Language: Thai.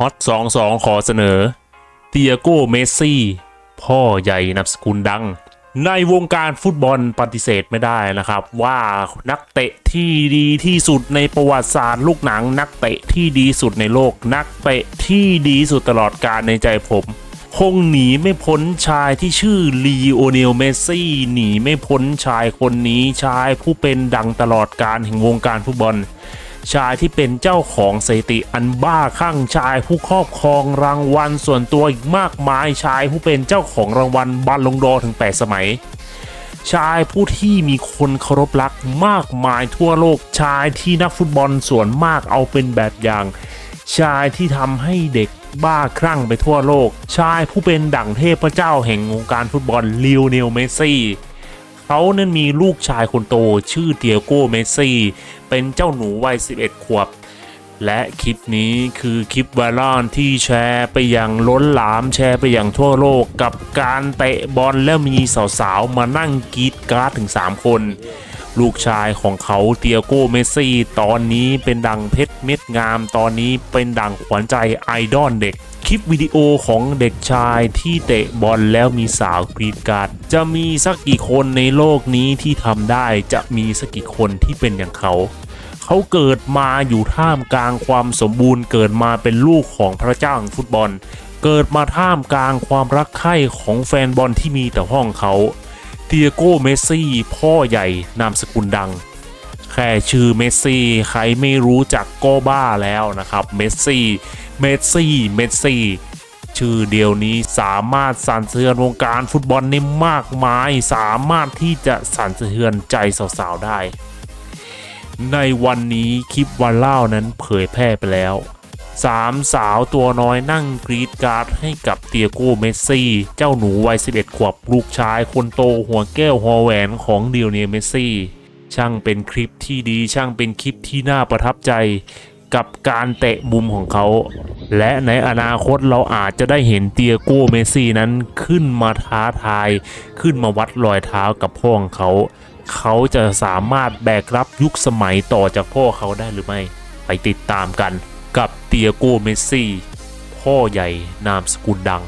ฮอต22 ขอเสนอเตียโก้เมสซี่ พ่อใหญ่นามสกุลดัง ในวงการฟุตบอลปฏิเสธไม่ได้นะครับ ว่านักเตะที่ดีที่สุดในประวัติศาสตร์ลูกหนัง นักเตะที่ดีสุดในโลก นักเตะที่ดีสุดตลอดกาลในใจผมคงหนีไม่พ้นชายที่ชื่อลีโอเนลเมสซี่หนีไม่พ้นชายคนนี้ชายผู้เป็นดังตลอดการแห่งวงการฟุตบอล ชายที่เป็นเจ้าของสถิติอันบ้าคลั่งชายผู้ครอบครองรางวัลส่วนตัวอีกมากมายชายผู้เป็นเจ้าของรางวัลบัลลงดอร์ถึง 8 สมัย ชายผู้ที่มีคนเคารพรักมากมายทั่วโลกชายที่นักฟุตบอลส่วนมากเอาเป็นแบบอย่าง ชายที่ทำให้เด็กบ้าคลั่งไปทั่วโลก ชายผู้เป็นดั่งเทพเจ้าแห่งวงการฟุตบอลลิโอเนลเมสซี่ เขานั้นมีลูกชายคนโตชื่อเตียโก้เมสซี่ เป็นเจ้าหนูวัย 11 ขวบ และคลิปนี้คือคลิปไวรัลที่แชร์ไปอย่างล้นหลามแชร์ไปอย่างทั่วโลกกับการเตะบอลแล้วมีสาวๆ มานั่งกรีดการ์ดถึง 3 คน ลูกชายของเขาเตียโก้เมสซี่ ตอนนี้เป็นดังเพชรเม็ดงาม ตอนนี้เป็นดังขวัญใจไอดอลเด็ก คลิปวิดีโอของเด็กชายที่เตะบอลแล้วมีสาวกรีดการ์ดจะมีสักกี่คนในโลกนี้ที่ทำได้จะมีสักกี่คนที่เป็นอย่างเขาเขาเกิดมาอยู่ท่ามกลางความสมบูรณ์ เกิดมาเป็นลูกของพระเจ้าฟุตบอล เกิดมาท่ามกลางความรักใคร่ของแฟนบอลที่มีแต่ห้องเขา ตียโก้เมสซี่พ่อใหญ่นามสกุลดัง แค่ชื่อเมสซี่ใครไม่รู้จักก็บ้าแล้วนะครับเมสซี่เมสซี่เมสซี่ชื่อเดียวนี้สามารถสั่นสะเทือนวงการฟุตบอลได้มากมาย สามารถที่จะสั่นสะเทือนใจสาวๆได้ ในวันนี้คลิปวันเล่านั้นเผยแพร่ไปแล้ว สามสาวตัวน้อยนั่งกรีดการ์ดให้กับเตียโก้เมสซี่ เจ้าหนูวัย 11 ขวบลูกชายคนโตหัวแก้วหัวแหวนของเดียวเนียเมสซี่ ช่างเป็นคลิปที่ดีช่างเป็นคลิปที่น่าประทับใจกับการเตะมุมของเขา และในอนาคตเราอาจจะได้เห็นเตียโก้เมสซี่นั้นขึ้นมาท้าทาย ขึ้นมาวัดรอยเท้ากับพ่อของเขา เขาจะสามารถแบกรับยุคสมัยต่อจากพ่อเขาได้หรือไม่ ไปติดตามกัน กับเตียโกเมสซี่ พ่อใหญ่นามสกุลดัง